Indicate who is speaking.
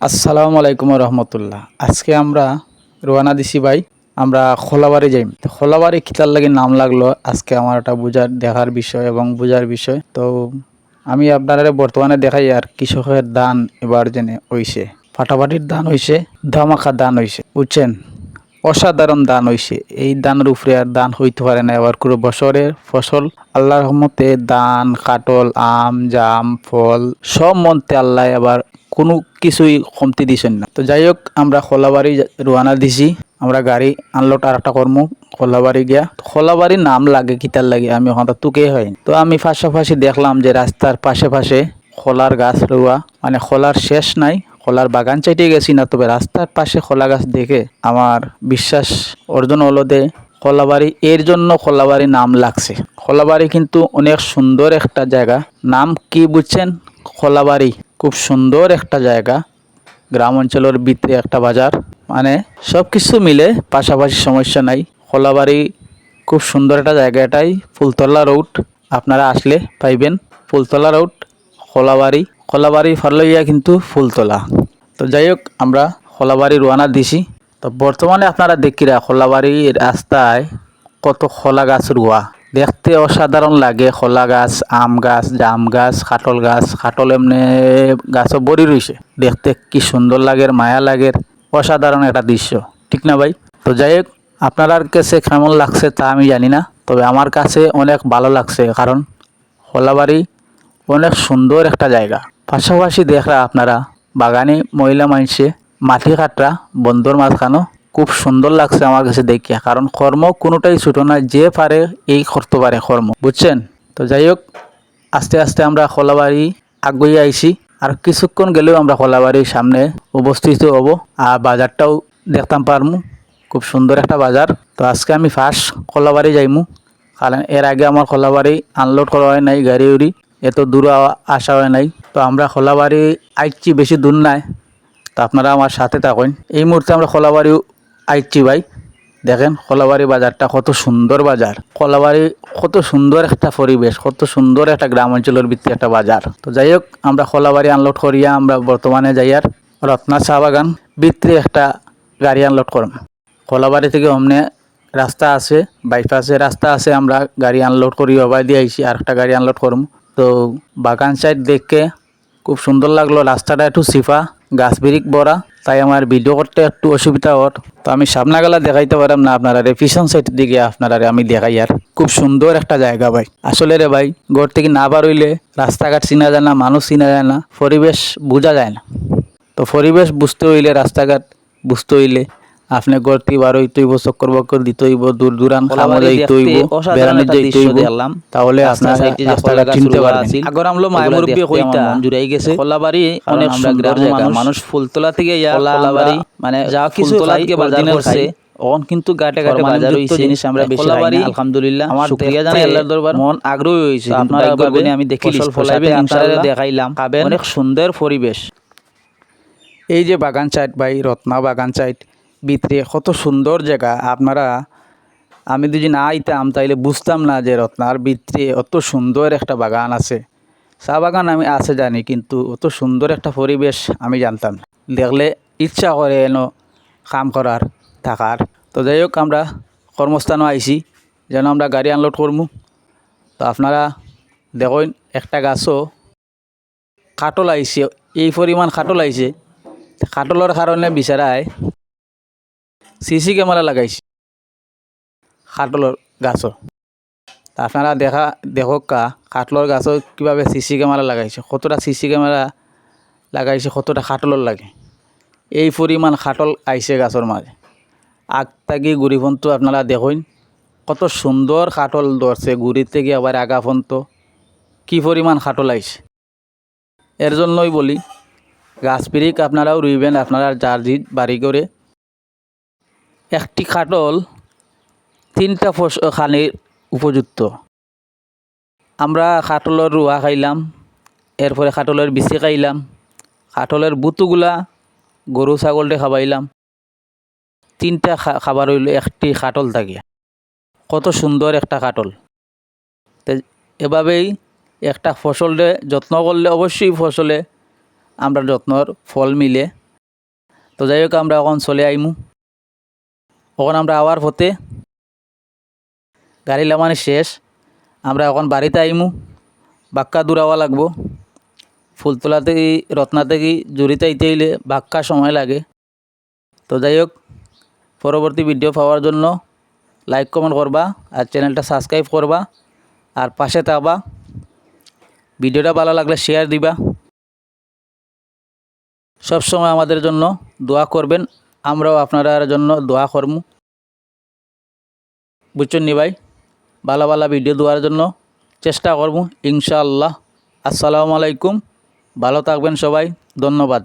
Speaker 1: আসসালামু আলাইকুম রহমতুল্লাহ। আজকে আমরা রোয়ানা দিছি ভাই, আমরা খোলাবাড়ি যাই খোলাবাড়ি কিতার লাগে নাম লাগল, আজকে আমার একটা বুঝার, দেখার বিষয় এবং বুঝার বিষয়। তো আমি আপনারা বর্তমানে দেখাই আর কৃষকের দান এবার জেনে হইছে। ফাটাফাটির দান হইছে, ধামাকা দান হইছে, বুঝছেন? অসাধারণ দান হইছে। এই দানের উপরে আর দান হইতে পারে না এবার কোনো বছরের ফসল, আল্লাহর রহমতে দান, কাটল, আম, জাম, ফল, সব মন্তে আল্লাহ এবার কোনো কিছুই কমতি দিছেন না। তো যাই হোক, আমরা খোলাবাড়ি রোয়ানা দিছি। আমরা গাড়ি আনলোড আর একটা কর্ম, খোলাবাড়ি গিয়া। খোলাবাড়ি নাম লাগে কিতার লাগে, আমি ওখানটা তুকে হয় তো আমি পাশাপাশি দেখলাম যে রাস্তার পাশে পাশে খোলার গাছ রোয়া মানে খোলার শেষ নাই, খোলার বাগান চাইতে গেছি না, তবে রাস্তার পাশে খোলা গাছ দেখে আমার বিশ্বাস অর্জন হলো যে খোলাবাড়ি, এর জন্য খোলাবাড়ি নাম লাগছে। খোলাবাড়ি কিন্তু অনেক সুন্দর একটা জায়গা। নাম কি বুঝছেন? খোলাবাড়ি। খুব সুন্দর একটা জায়গা। গ্রাম অঞ্চলের ভিতরে একটা বাজার। মানে সব কিছু মিলে পাশাপাশি সমস্যা নাই। খোলাবাড়ি খুব সুন্দর একটা জায়গা এটাই। ফুলতলা রোড, আপনারা আসলে পাইবেন। ফুলতলা রোড, খোলাবাড়ি। খোলাবাড়ি ফারলইয়া কিন্তু ফুলতলা। তো যাই হোক, আমরা খোলাবাড়ি রোয়ানা দিছি। তো বর্তমানে আপনারা দেখিরা খোলাবাড়ির রাস্তায় কত খোলা গাছ রোয়া। দেখতে অসাধারণ লাগে। খোলা গাছ, আম গাছ, জাম গাছ কাটল গাছ কাটল এমনি গাছও বড়ি রয়েছে দেখতে কি সুন্দর লাগে, মায়া লাগে, অসাধারণ একটা দৃশ্য। ঠিক না ভাই? তো যাই হোক, আপনার কাছে কেমন লাগছে তা আমি জানি না, তবে আমার কাছে অনেক ভালো লাগছে, কারণ খোলাবাড়ি অনেক সুন্দর একটা জায়গা। পাশাপাশি দেখরা আপনারা, বাগানে মহিলা মানুষে মাটি কাটরা, বন্ধর মাঝখানো খুব সুন্দর লাগছে আমার কাছে দেখিয়া। কারণ কর্ম কোনোটাই ছোটো না যে পারে এই করতে পারে কর্ম। বুঝছেন? তো যাই হোক, আস্তে আস্তে আমরা খোলাবাড়ি আগুয়ে আইছি। আর কিছুক্ষণ গেলেও আমরা খোলাবাড়ির সামনে উপস্থিত হব। আর বাজারটাও দেখতাম পারমু। খুব সুন্দর একটা বাজার। তো আজকে আমি ফার্স্ট খোলাবাড়ি যাইমু। কারণ এর আগে আমার খোলাবাড়ি আনলোড করা হয় নাই, গাড়ি উড়ি। এত দূর আসা হয় নাই। তো আমরা খোলাবাড়ি আইছি বেশি দূর নাই। তো আপনারা আমার সাথে থাকুন। এই মুহূর্তে আমরা খোলাবাড়ি আইছি ভাই, দেখেন কলাবাড়ি বাজারটা কত সুন্দর বাজার। কলাবাড়ি কত সুন্দর একটা পরিবেশ, কত সুন্দর একটা গ্রাম অঞ্চলের ভিত্তি একটা বাজার। তো যাই হোক, আমরা খোলাবাড়ি আনলোড করিয়া আমরা বর্তমানে যাই আর রত্না চা বাগান ভিতরে একটা গাড়ি আনলোড করম কলাবাড়ি থেকে অমনে রাস্তা আছে বাইপাসে রাস্তা আছে, আমরা গাড়ি আনলোড করি, অবাই দিয়ে আইছি, আর একটা গাড়ি আনলোড করম তো বাগান সাইড দেখে খুব সুন্দর লাগল, রাস্তাটা একটু সিফা। গাছ বিরিক বড়া, তাই আমার ভিডিও করতে একটু অসুবিধা হট তো আমি সামনা গেলা দেখাইতে পারলাম না আপনারা পিছন সাইড দিকে আপনারা আমি দেখাই আর। খুব সুন্দর একটা জায়গা ভাই। আসলে রে ভাই, ঘর থেকে না বার হইলে রাস্তাঘাট চিনা যায় না, মানুষ চিনা যায় না, পরিবেশ বোঝা যায় না। তো পরিবেশ বুঝতে হইলে, রাস্তাঘাট বুঝতে হইলে আপনি ঘর থেকে বার হইতে হইব চক্কর বক্কর দিতে হইব দূর দূরান খামো
Speaker 2: খোলাবাড়ি
Speaker 1: যাইতে হইব বেড়ানি
Speaker 2: একটা
Speaker 1: যাইতে
Speaker 2: দৃশ্য
Speaker 1: হইব
Speaker 2: দেখলাম।
Speaker 1: তাহলে আপনারা
Speaker 2: সাইডে গাছ
Speaker 1: চিনতে পারবেন আগর আমলো মায়মুরব্বী কইতা
Speaker 2: জুড়াই গেছে। কারণ
Speaker 1: অনেক সুন্দর জায়গা
Speaker 2: মানুষ,
Speaker 1: ফুলতলা থেকে ইয়া
Speaker 2: আমরা
Speaker 1: মানে
Speaker 2: যা কিছু
Speaker 1: ফুলতলা থেকে
Speaker 2: বাজার করছে,
Speaker 1: অন কিন্তু গাটে গাটে বাজার হইছে
Speaker 2: জিনিস আমরা বেশি খাই আলহামদুলিল্লাহ, শুকরিয়া জানাই আল্লাহর দরবার।
Speaker 1: মন আগ্রহী হইছে আপনারা
Speaker 2: আমি দেখিলিস,
Speaker 1: ফসল ফলাইবেন
Speaker 2: ইনশাআল্লাহ
Speaker 1: দেখাইলাম। অনেক সুন্দর পরিবেশ এই যে বাগান চাইট ভাই রত্না বাগান চাইট ভিতরে কত সুন্দর জায়গা। আপনারা, আমি যদি না আইতাম, তাইলে বুঝতাম না যে রত্নার ভিতরে অত সুন্দর একটা বাগান আছে। চা বাগান আমি আছে জানি, কিন্তু অত সুন্দর একটা পরিবেশ আমি জানতাম না। দেখলে ইচ্ছা করে এনো কাম করার, থাকার। তো যাই হোক, আমরা কর্মস্থানও আইছি, যেন আমরা গাড়ি আনলোড করব তো আপনারা দেখুন, একটা গাছও কাটল আইছে, এই পরিমাণ কাটল আইছে। কাটলের কারণে বিচারায় সিসি ক্যামেরা লাগাইছে। কাটলের গাছও আপনারা দেখা, দেখক কা কাটলের গাছও কীভাবে সিসি ক্যামেরা লাগাইছে, কতটা সিসি ক্যামেরা লাগাইছে, কতটা খাটলর লাগে। এই পরিমাণ খাটল আইছে গাছর মাঝে আগ থাকি গুড়ি পর্যন্ত আপনারা দেখুন, কত সুন্দর খাটল ধরছে গুড়ি থেকে আবার আগা পর্যন্ত কী পরিমাণ খাটল আইছে। এর জন্যই বলি, গাছ পিরিক আপনারাও রুইবেন আপনারা যার বাড়ি করে একটি খাটল তিনটা খানির উপযুক্ত। আমরা খাটলের রুয়া খাইলাম, এরপরে খাটলের বিচি খাইলাম, খাটলের বুতুগুলা গরু ছাগলটে খাবাইলাম তিনটা খাবার হইল একটি খাটল থাকে। কত সুন্দর একটা খাটল। তে এভাবেই একটা ফসলে যত্ন করলে অবশ্যই ফসলে আমরা যত্নর ফল মিলে। তো যাই হোক, আমরা এখন চলে আইমু। এখন আমরা আওয়ার পথে গাড়ি লামানি শেষ। আমরা এখন বাড়িতে আইমু। বাক্কা দূরাওয়া লাগবো। ফুলতলা থেকে রত্না থেকে জুড়িতে আইতে আইলে বাক্কা সময় লাগে। তো যাই হোক, পরবর্তী ভিডিও পাওয়ার জন্য লাইক কমেন্ট করবা আর চ্যানেলটা সাবস্ক্রাইব করবা আর পাশে থাকবা। ভিডিওটা ভালো লাগলে শেয়ার দিবা। সবসময় আমাদের জন্য দোয়া করবেন। আমরাও আপনার জন্য দোয়া করম। বুঝছেন নি ভাই? ভালো ভালো ভিডিও দেওয়ার জন্য চেষ্টা করব ইনশাআল্লাহ। আসসালামু আলাইকুম। ভালো থাকবেন সবাই। ধন্যবাদ।